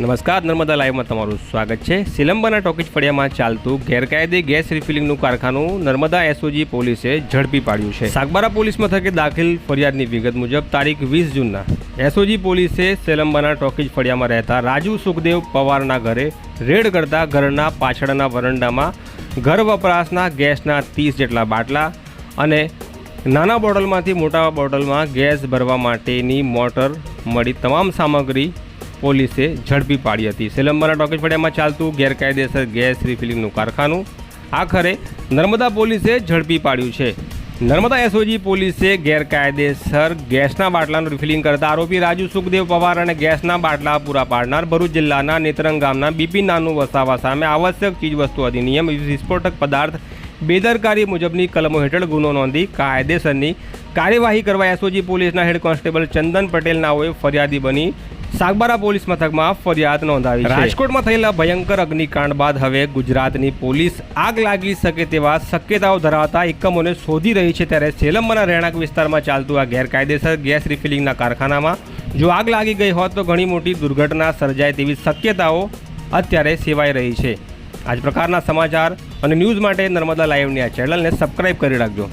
નમસ્કાર, નર્મદા લાઈવમાં તમારું સ્વાગત છે. સિલંબાના ટોકીજ ફળિયામાં ચાલતું ગેરકાયદે ગેસ રિફિલિંગનું કારખાનું નર્મદા એસઓજી પોલીસે ઝડપી પાડ્યું છે. સાગબારા પોલીસ મથકે દાખલ ફરિયાદની વિગત મુજબ તારીખ વીસ જૂનના એસઓજી પોલીસે સિલંબાના ટોકીજ ફળિયામાં રહેતા રાજુ સુખદેવ પવારના ઘરે રેડ કરતા ઘરના પાછળના વરંડામાં ઘર વપરાશના ગેસના ત્રીસ જેટલા બાટલા અને નાના બોટલમાંથી મોટા બોટલમાં ગેસ ભરવા માટેની મોટર મળી તમામ સામગ્રી પોલીસે ઝડપી પાડી હતી. સિલંબરના ટોકેજ ફળિયામાં ચાલતું ગેરકાયદેસર ગેસ રિફિલિંગનું કારખાનું આખરે નર્મદા પોલીસે ઝડપી પાડ્યું છે. નર્મદા એસઓજી પોલીસે ગેરકાયદેસર ગેસના બાટલાનું રિફિલિંગ કરતા આરોપી રાજુ સુખદેવ પવાર અને ગેસના બાટલા પૂરા પાડનાર ભરૂચ જિલ્લાના નેત્રંગ ગામના બીપી નાનું વસાવા સામે આવશ્યક ચીજવસ્તુ અધિનિયમ વિસ્ફોટક પદાર્થ બેદરકારી મુજબની કલમો હેઠળ ગુનો નોંધી કાયદેસરની કાર્યવાહી કરવા એસઓજી પોલીસના હેડ કોન્સ્ટેબલ ચંદન પટેલ નાઓએ ફરિયાદી બની સાગબારા પોલીસ મથકમાં ફરિયાદ નોંધાવી રાજકોટમાં થયેલા ભયંકર અગ્નિકાંડ બાદ હવે ગુજરાતની પોલીસ આગ લાગી શકે તેવા શક્યતાઓ ધરાવતા એકમોને શોધી રહી છે ત્યારે સેલંબાના રહેણાંક વિસ્તારમાં ચાલતું આ ગેરકાયદેસર ગેસ રિફિલિંગના કારખાનામાં જો આગ લાગી ગઈ હોત તો ઘણી મોટી દુર્ઘટના સર્જાય તેવી શક્યતાઓ અત્યારે સેવાઈ રહી છે. આ જ પ્રકારના સમાચાર અને ન્યૂઝ માટે નર્મદા લાઈવની આ ચેનલને સબસ્ક્રાઇબ કરી રાખજો.